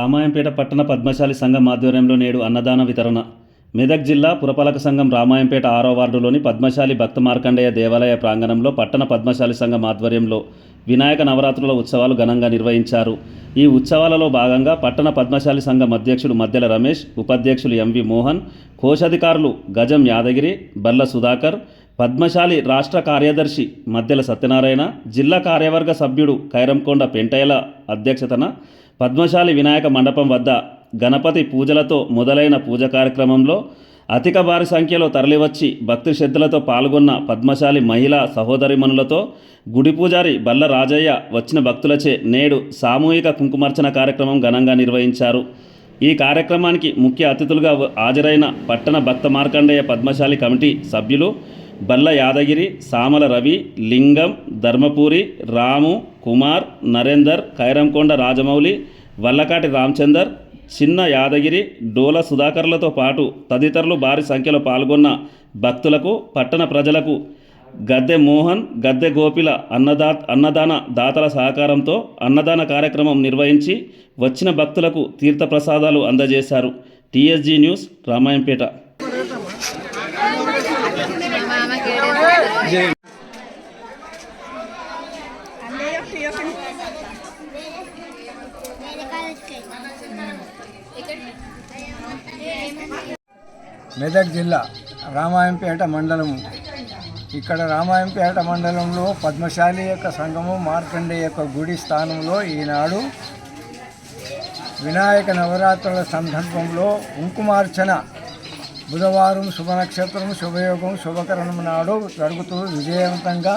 రామాయంపేట పట్టణ పద్మశాలి సంఘం ఆధ్వర్యంలో నేడు అన్నదాన వితరణ. మెదక్ జిల్లా పురపాలక సంఘం రామాయంపేట ఆరో వార్డులోని పద్మశాలి భక్త మార్కండేయ దేవాలయ ప్రాంగణంలో పట్టణ పద్మశాలి సంఘం ఆధ్వర్యంలో వినాయక నవరాత్రుల ఉత్సవాలు ఘనంగా నిర్వహించారు. ఈ ఉత్సవాలలో భాగంగా పట్టణ పద్మశాలి సంఘం అధ్యక్షుడు మద్దెల రమేష్ ఉపాధ్యక్షులు ఎంవి మోహన్ కోశాధికారులు గజం యాదగిరి బల్ల సుధాకర్ పద్మశాలి రాష్ట్ర కార్యదర్శి మద్దెల సత్యనారాయణ జిల్లా కార్యవర్గ సభ్యుడు కైరంకొండ పెంటయ్యల అధ్యక్షతన పద్మశాలి వినాయక మండపం వద్ద గణపతి పూజలతో మొదలైన పూజ కార్యక్రమంలో అధిక భారీ సంఖ్యలో తరలివచ్చి భక్తి శ్రద్ధలతో పాల్గొన్న పద్మశాలి మహిళా సహోదరిమణులతో గుడి పూజారి బల్ల రాజయ్య వచ్చిన భక్తులచే నేడు సామూహిక కుంకుమార్చన కార్యక్రమం ఘనంగా నిర్వహించారు. ఈ కార్యక్రమానికి ముఖ్య అతిథులుగా హాజరైన పట్టణ భక్త మార్కండేయ పద్మశాలి కమిటీ సభ్యులు బల్ల యాదగిరి సామల రవి లింగం ధర్మపూరి రాము కుమార్ నరేందర్ కైరంకొండ రాజమౌళి వల్లకాటి రామచందర్ చిన్న యాదగిరి డోల సుధాకర్లతో పాటు తదితరులు భారీ సంఖ్యలో పాల్గొన్న భక్తులకు పట్టణ ప్రజలకు గద్దె మోహన్ గద్దె గోపిల అన్నదా అన్నదాన దాతల సహకారంతో అన్నదాన కార్యక్రమం నిర్వహించి వచ్చిన భక్తులకు తీర్థప్రసాదాలు అందజేశారు. TSG news Ramayampet. మెదక్ జిల్లా రామాయంపేట మండలము. ఇక్కడ రామాయంపేట మండలంలో పద్మశాలి యొక్క సంఘము మార్కండే యొక్క గుడి స్థానంలో ఈనాడు వినాయక నవరాత్రుల సందర్భంలో కుంకుమార్చన బుధవారం శుభనక్షత్రం శుభయోగం శుభకరణం నాడు జరుగుతూ విజయవంతంగా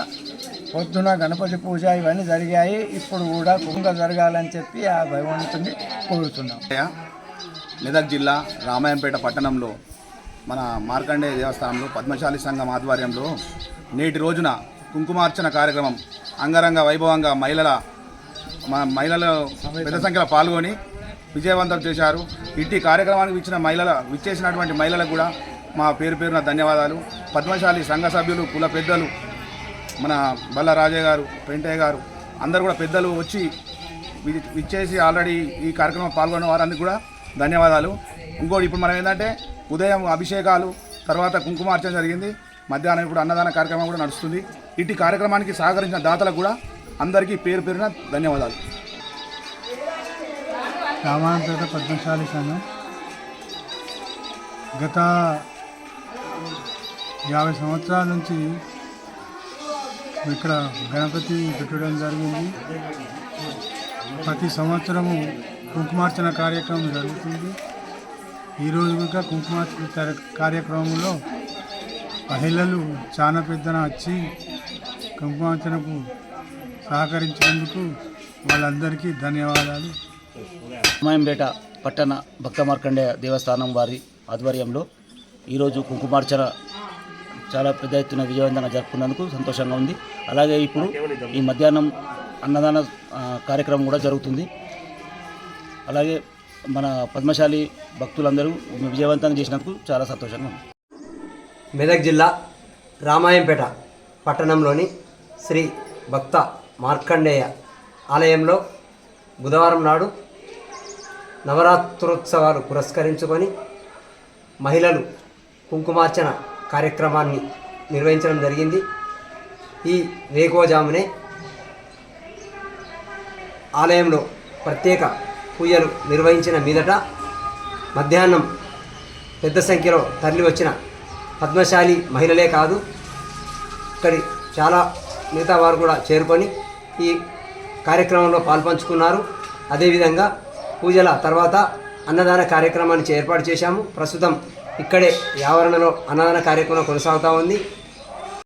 పొద్దున గణపతి పూజ ఇవన్నీ జరిగాయి. ఇప్పుడు కూడా కుంభ జరగాలని చెప్పి ఆ భగవంతుని కోరుతున్నాం. మెదక్ జిల్లా రామాయంపేట పట్టణంలో మన మార్కండేయ దేవస్థానంలో పద్మశాలి సంఘం ఆధ్వర్యంలో నేటి రోజున కుంకుమార్చన కార్యక్రమం అంగరంగ వైభవంగా మహిళల మన మహిళలు పెద్ద సంఖ్యలో పాల్గొని విజయవంతం చేశారు. ఇట్టి కార్యక్రమానికి ఇచ్చిన మహిళల విచ్చేసినటువంటి మహిళలకు కూడా మా పేరు పేరున ధన్యవాదాలు. పద్మశాలి సంఘ సభ్యులు కుల పెద్దలు మన బల్లరాజయ్య గారు పెంటయ్య గారు అందరు కూడా పెద్దలు వచ్చి ఇచ్చేసి విచ్చేసి ఆల్రెడీ ఈ కార్యక్రమం పాల్గొన్న వారందరికీ కూడా ధన్యవాదాలు. ఇంకోటి ఇప్పుడు మనం ఏంటంటే ఉదయం అభిషేకాలు తర్వాత కుంకుమార్చన జరిగింది. మధ్యాహ్నం ఇప్పుడు అన్నదాన కార్యక్రమం కూడా నడుస్తుంది. ఇటు కార్యక్రమానికి సహకరించిన దాతలకు కూడా అందరికీ పేరు పేరున ధన్యవాదాలు. రామాయంపేట పద్మశాలి సంఘం గత యాభై సంవత్సరాల నుంచి ఇక్కడ గణపతి పెట్టడం జరిగింది. ప్రతి సంవత్సరము కుంకుమార్చన కార్యక్రమం జరుగుతుంది. ఈరోజు కూడా కుంకుమార్చన కార్య- కార్యక్రమంలో మహిళలు చాలా పెద్దన వచ్చి కుంకుమార్చనకు సహకరించినందుకు వాళ్ళందరికీ ధన్యవాదాలు. రామాయంపేట పట్టణ భక్త మార్కండేయ దేవస్థానం వారి ఆధ్వర్యంలో ఈరోజు కుంకుమార్చన చాలా పెద్ద ఎత్తున విజయవంతంగా జరుపుకున్నందుకు సంతోషంగా ఉంది. అలాగే ఇప్పుడు ఈ మధ్యాహ్నం అన్నదాన కార్యక్రమం కూడా జరుగుతుంది. అలాగే మన పద్మశాలి భక్తులందరూ విజయవంతంగా చేసినందుకు చాలా సంతోషంగా ఉంది. మెదక్ జిల్లా రామాయంపేట పట్టణంలోని శ్రీ భక్త మార్కండేయ ఆలయంలో బుధవారం నాడు నవరాత్రోత్సవాలు పురస్కరించుకొని మహిళలు కుంకుమార్చన కార్యక్రమాన్ని నిర్వహించడం జరిగింది. ఈ వేకోజామునే ఆలయంలో ప్రత్యేక పూజలు నిర్వహించిన మీదట మధ్యాహ్నం పెద్ద సంఖ్యలో తరలి వచ్చిన పద్మశాలి మహిళలే కాదు ఇక్కడి చాలా మిగతా వారు కూడా చేరుకొని ఈ కార్యక్రమంలో పాల్పంచుకున్నారు. అదేవిధంగా పూజల తర్వాత అన్నదాన కార్యక్రమాన్ని ఏర్పాటు చేశాము. ప్రస్తుతం ఇక్కడే యావరణలో ఆవరణలో అన్నదాన కార్యక్రమం కొనసాగుతూ ఉంది.